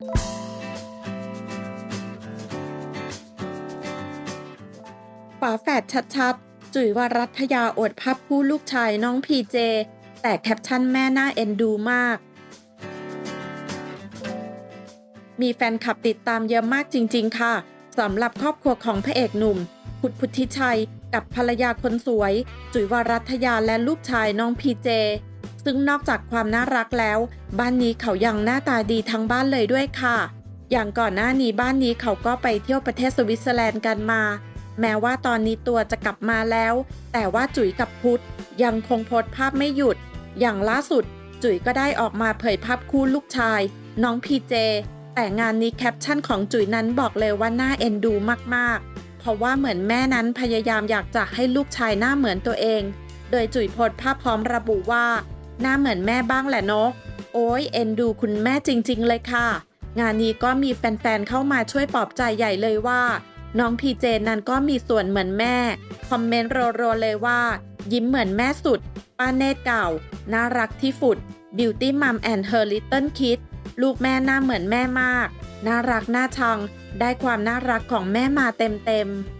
ฝาแฝดชัดๆ จุ๋ยวรัตยาอดภาพคู่ลูกชายน้องพีเจ แต่แคปชั่นแม่น่าเอ็นดูมาก มีแฟนคลับติดตามเยอะมากจริง ๆ ค่ะสำหรับครอบครัวของพระเอกหนุ่ม พุทธพุทธิชัย กับภรรยาคนสวย จุ๋ยวรัตยาและลูกชายน้องพีเจ ซึ่งนอกจากความน่ารักแล้ว บ้านนี้เขายังหน้าตาดีทั้งบ้านเลยด้วยค่ะ อย่างก่อนหน้านี้บ้านนี้เขาก็ไปเที่ยวประเทศสวิตเซอร์แลนด์กันมา แม้ว่าตอนนี้ตัวจะกลับมาแล้ว แต่ว่าจุ๋ยกับพุทธยังคงโพสภาพไม่หยุด อย่างล่าสุด จุ๋ยก็ได้ออกมาเผยภาพคู่ลูกชาย น้องพีเจ แต่งานนี้แคปชั่นของจุ๋ยนั้นบอกเลยว่าน่าเอ็นดูมากๆ เพราะว่าเหมือนแม่นั้นพยายามอยากจะให้ลูกชายหน้าเหมือนตัวเอง โดยจุ๋ยโพสภาพพร้อมระบุว่า หน้าเหมือนแม่บ้างแหละนาะโอ้ยเอ็นดูคุณแม่จริง ๆ เลยค่ะ งานนี้ก็มีแฟนๆเข้ามาช่วยปลอบใจใหญ่เลยว่า น้องพีเจนั้นก็มีส่วนเหมือนแม่ คอมเมนต์รัวๆเลยว่า ยิ้มเหมือนแม่สุด ป้าเนตรเก่า น่ารักที่สุด Beauty Mom and Her Little Kid ลูกแม่หน้าเหมือนแม่มาก น่ารักน่าชัง ได้ความน่ารักของแม่มาเต็มๆ